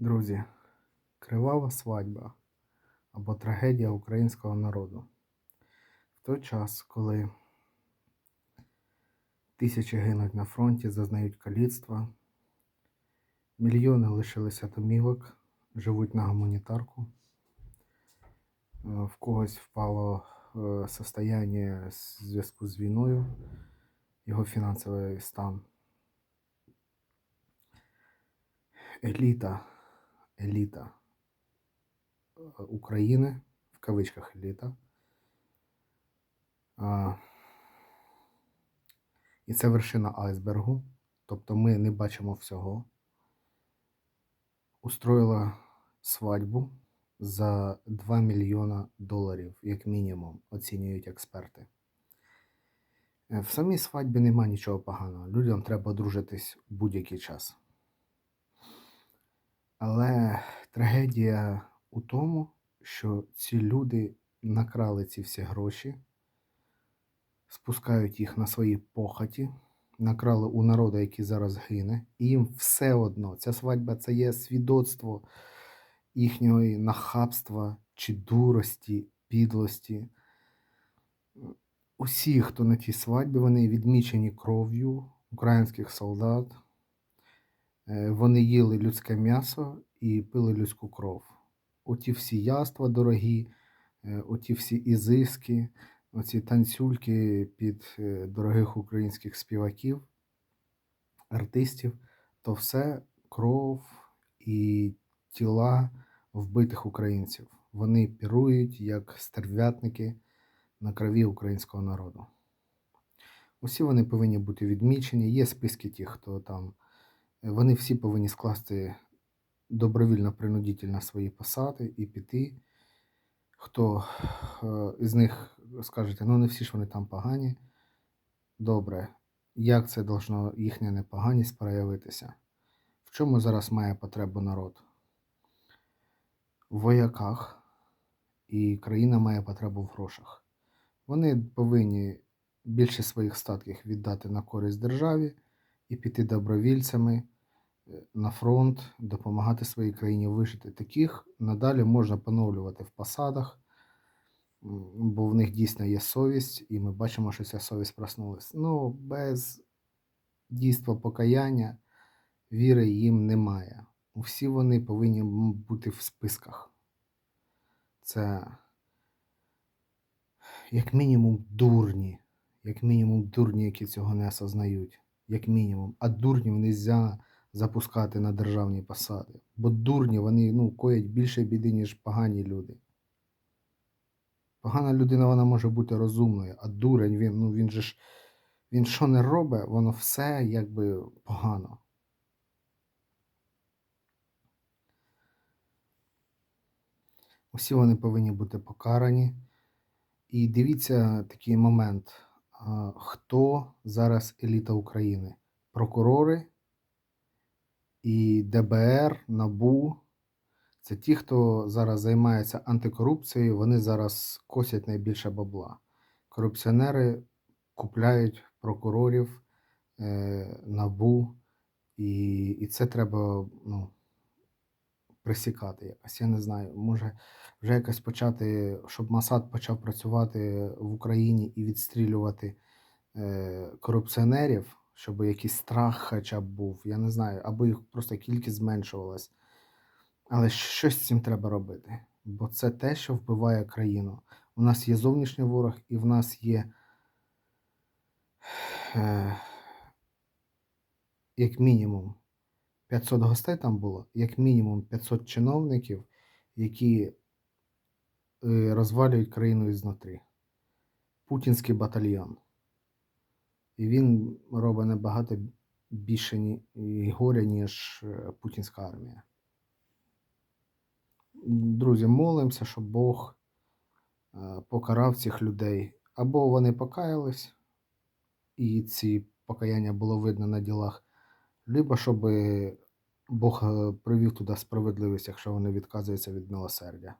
Друзі, кривава свадьба або трагедія українського народу. В той час, коли тисячі гинуть на фронті, зазнають каліцтва, мільйони лишилися домівок, живуть на гуманітарку, в когось впало е, состояние в зв'язку з війною, його фінансовий стан. Еліта, еліта е, України, в кавичках еліта. І це вершина айсбергу, тобто ми не бачимо всього. Устроїла свадьбу за 2 мільйона доларів, як мінімум, оцінюють експерти. Е, В самій свадьбі нема нічого поганого. Людям треба одружитись в будь-який час. Але трагедія у тому, що ці люди накрали ці всі гроші, спускають їх на свої похоті, накрали у народу, який зараз гине, і їм все одно. Ця свадьба це є свідоцтво їхнього нахабства чи дурості, підлості. Усі, хто на тій свадьбі, вони відмічені кров'ю українських солдат. Е, Вони їли людське м'ясо і пили людську кров. Оті всі яства дорогі, е, оті всі ізиски, оці танцюльки під е, дорогих українських співаків, артистів, то все кров і тіла вбитих українців. Вони пірують як стерв'ятники на крові українського народу. Усі вони повинні бути відмічені. Є списки тих, хто там. Вони всі повинні скласти добровільно принудительно свої посади і піти. Хто е, із них скажете, ну не всі ж вони там погані. Добре, як це должно їхня непоганість проявитися? В чому зараз має потребу народ? В вояках, і країна має потребу в грошах. Вони повинні більше своїх статків віддати на користь державі і піти добровільцями е, на фронт, допомагати своїй країні вижити. Таких надалі можна поновлювати в посадах, бо в них дійсно є совість, і ми бачимо, що ця совість проснулась. Ну, без дійства покаяння віри їм немає. Усі вони повинні бути в списках. Це як мінімум дурні, як мінімум дурні, які цього не осознають. Як мінімум. А дурнів не можна запускати на державні посади. Бо дурні вони ну, коять більше біди, ніж погані люди. Погана людина вона може бути розумною, а дурень він, ну він же ж він що не робить, воно все якби погано. Усі вони повинні бути покарані. І дивіться такий момент. Хто зараз еліта України? Прокурори і ДБР, НАБУ. Це ті, хто зараз займається антикорупцією, вони зараз косять найбільше бабла. Корупціонери купляють прокурорів, е, НАБУ, і, і це треба ну, присікати якось. Я не знаю, може вже якось почати, щоб Масад почав працювати в Україні і відстрілювати е, корупціонерів, щоб якийсь страх хоча б був. Я не знаю, або їх просто кількість зменшувалась. Але щось з цим треба робити, бо це те, що вбиває країну. У нас є зовнішній ворог, і в нас є, е, як мінімум, 500 гостей там було, як мінімум 500 чиновників, які е, розвалюють країну ізнутрі. Путінський батальйон. І він робить набагато більше ні- горя, ніж е, путінська армія. Друзі, молимося, щоб Бог е, покарав цих людей. Або вони покаялись, і ці покаяння було видно на ділах, либо щоб Бог е, привів туди справедливість, якщо вони відказуються від милосердя.